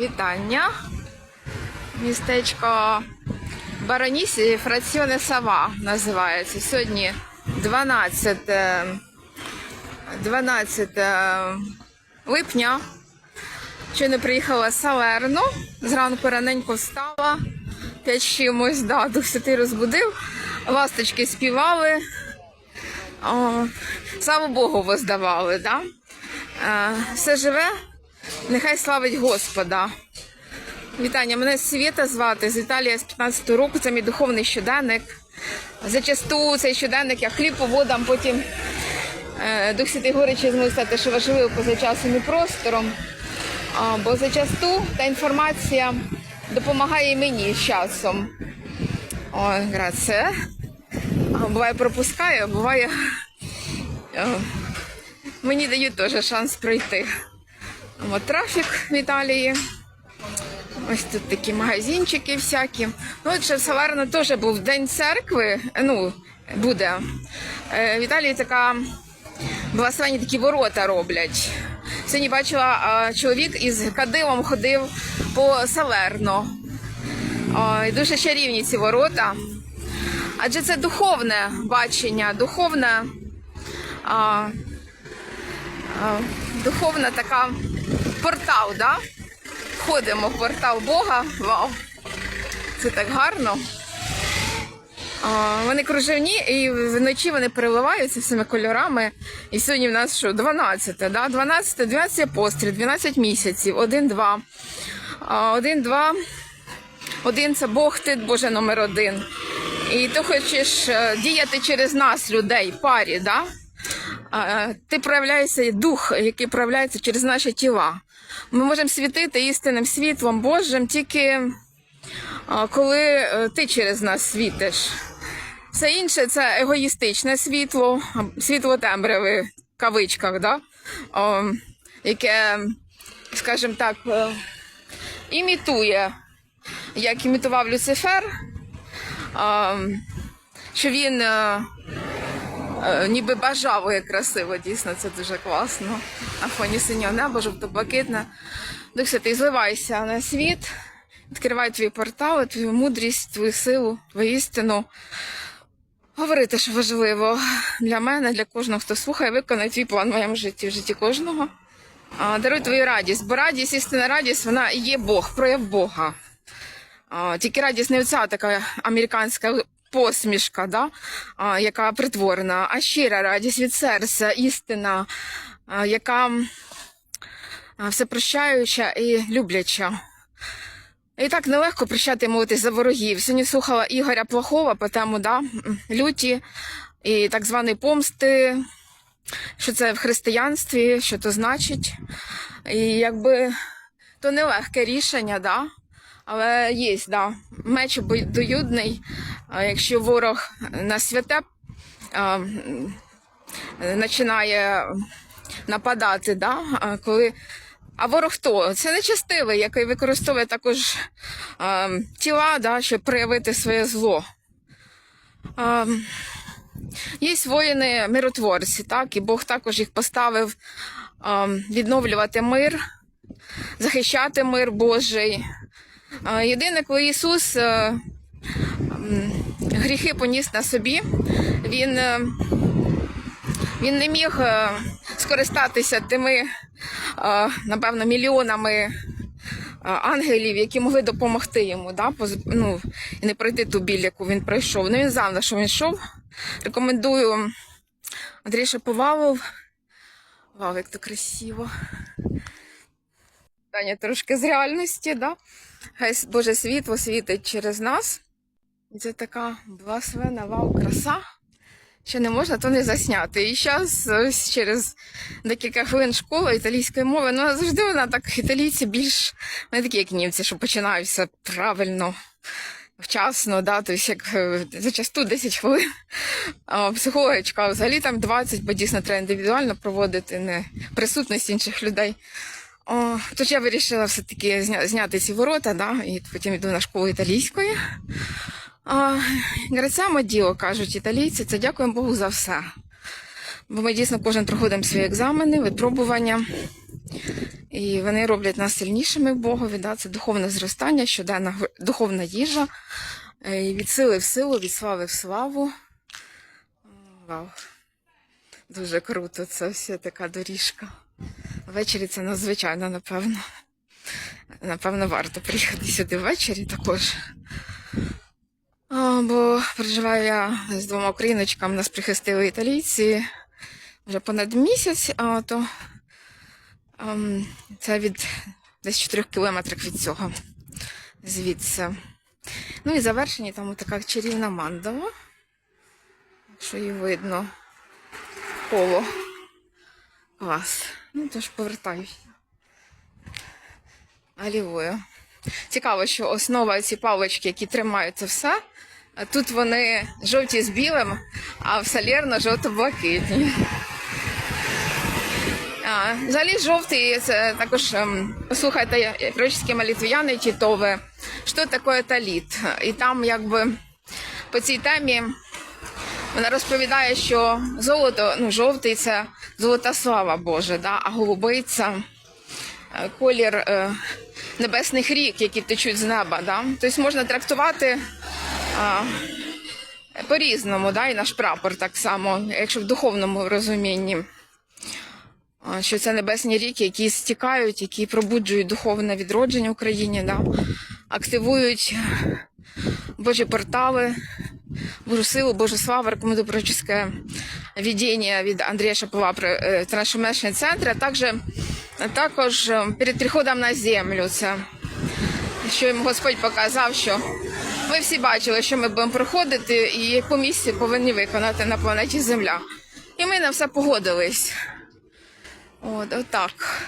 Вітання. Містечко Баронісі Фраціоне Сава називається. Сьогодні 12, е, 12 е, липня. Щойно приїхала з Салерну. Зранку раненько встала. П'ять чимось, да, Дух Святий розбудив. Ласточки співали. О, слава Богу, воздавали, да? Е, все живе, нехай славить Господа. Вітання, мене Світа звати з Італії з 15 року. Це мій духовний щоденник. Зачасту цей щоденник я хліб поводам, потім е, Дух Святий що зможу стати, що важливо поза часом і простором. А, бо зачасту та інформація допомагає мені з часом. Ой, грація. Буває пропускаю, буває. е, Мені дають теж шанс пройти. От трафік в Італії. Ось тут такі магазинчики всякі. Ну, от ще в Салерно теж був День церкви. Ну, буде. Е, В Італії така благословенні такі ворота роблять. Сьогодні бачила, чоловік із кадилом ходив по Салерно. Ой, дуже чарівні ці ворота. Адже це духовне бачення, духовне. А, а, духовна така портал, да? Входимо в портал Бога. Вау! Це так гарно. А, вони кружевні і вночі вони переливаються всіми кольорами. І сьогодні в нас що? 12, да? 12, 12 апостолів, 12 місяців, 1, 2. 1, 2. Один це Бог, ти Боже номер один. І ти хочеш е, діяти через нас, людей, парі, да? Ти проявляєшся дух, який проявляється через наші тіла. Ми можемо світити істинним світлом Божим тільки коли е, ти через нас світиш. Все інше це егоїстичне світло, світло темряви, в кавичках, да? О, яке, скажімо так, е, імітує, як імітував Люцифер, а, що він. Е, ніби бажавує красиво, дійсно, це дуже класно. На фоні синього неба, жовто-блакитне. Дух Святий, зливайся на світ, відкривай твої портали, твою мудрість, твою силу, твою істину. Говорити, що важливо для мене, для кожного, хто слухає, виконай твій план в моєму житті, в житті кожного. Даруй твою радість, бо радість, істинна радість, вона і є Бог, прояв Бога. Тільки радість не оця така американська посмішка, да? а, яка притворена, а щира радість від серця, істина, а, яка всепрощаюча і любляча. І так нелегко прощати молитись за ворогів. Сьогодні слухала Ігоря Плохова по тему да, люті і так званої помсти, що це в християнстві, що то значить. І якби то нелегке рішення, да? Але є, да. меч обоюдний. Якщо ворог на святе починає нападати, да? коли. А ворог хто? Це нечестивий, який використовує також а, тіла, да, щоб проявити своє зло. А, Є воїни миротворці, так, і Бог також їх поставив а, відновлювати мир, захищати мир Божий. Єдине, коли Ісус е, гріхи поніс на собі, Він, е, він не міг е, скористатися тими, напевно, мільйонами ангелів, які могли допомогти йому, да? ну, і не пройти ту біль, яку він пройшов. Ну, він знав, на що він йшов. Рекомендую Андрій Шаповалов. Вау, як то красиво. Питання трошки з реальності, да? Хай Боже світло світить через нас. Це така благословена вау, краса. Що не можна, то не засняти. І зараз, ось через декілька хвилин школа італійської мови, ну завжди вона так, італійці більш не такі, як німці, що починають все правильно, вчасно, да, тобто як е, зачасту 10 хвилин. А психологічка взагалі там 20, бо дійсно треба індивідуально проводити, не присутність інших людей. О, тож я вирішила все-таки зня- зняти ці ворота, да, і потім йду на школу італійської. Грацямо діло, кажуть італійці, це дякуємо Богу за все. Бо ми дійсно кожен проходимо свої екзамени, випробування. І вони роблять нас сильнішими в Богові. Да? Це духовне зростання, щоденна духовна їжа. Е, І від сили в силу, від слави в славу. Вау. Дуже круто, це все така доріжка. Ввечері це надзвичайно, напевно. Напевно, варто приїхати сюди ввечері також. А, бо проживаю я з двома україночками, нас прихистили італійці вже понад місяць, а то ем, це від десь 4 кілометрів від цього звідси. Ну і завершені там така чарівна мандала, якщо її видно коло. Клас. Ну, тож повертаюся. Алілуя. Цікаво, що основа ці палички, які тримають це все, тут вони жовті з білим, а в Салерно жовто-блакитні. Взагалі жовтий, це також ем, послухайте греческі молитвяни тітове, що таке таліт. І там якби по цій темі вона розповідає, що золото, ну жовтий це золота слава Божа, да? а голубий це е, колір е, небесних рік, які течуть з неба. Да? Тобто можна трактувати а, по-різному, да? і наш прапор так само, якщо в духовному розумінні. Що це небесні ріки, які стікають, які пробуджують духовне відродження в Україні, да? активують Божі портали, Божу силу, Божу славу, рекомендую пророческое видение від Андрія Шапова про е, трансформаційний центр, а також, також е, перед приходом на землю. Це що їм Господь показав, що ми всі бачили, що ми будемо проходити і яку місію повинні виконати на планеті Земля. І ми на все погодились. От, отак.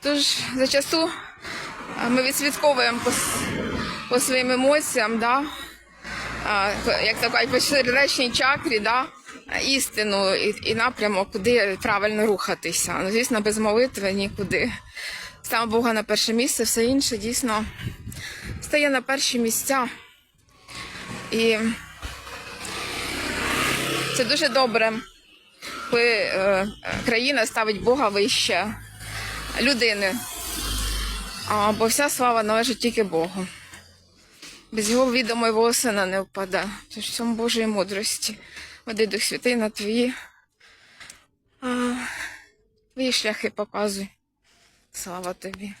Тож зачасту а, ми відслідковуємо по, по своїм емоціям, да? Як то кажуть, по сердечній чакрі, да? істину і, і напрямок, куди правильно рухатися. Ну, звісно, без молитви нікуди. Саме Бога на перше місце, все інше дійсно стає на перші місця. І це дуже добре, коли е, країна ставить Бога вище людини. Бо вся слава належить тільки Богу. Без його відомої волосина сина не впаде. Тож в цьому Божої мудрості. Веди Дух Святий на твої, а, твої шляхи показуй. Слава тобі.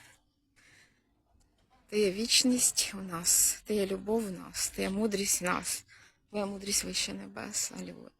Ти є вічність у нас, ти є любов у нас, ти є мудрість в нас, твоя мудрість вище небес. Алілуя.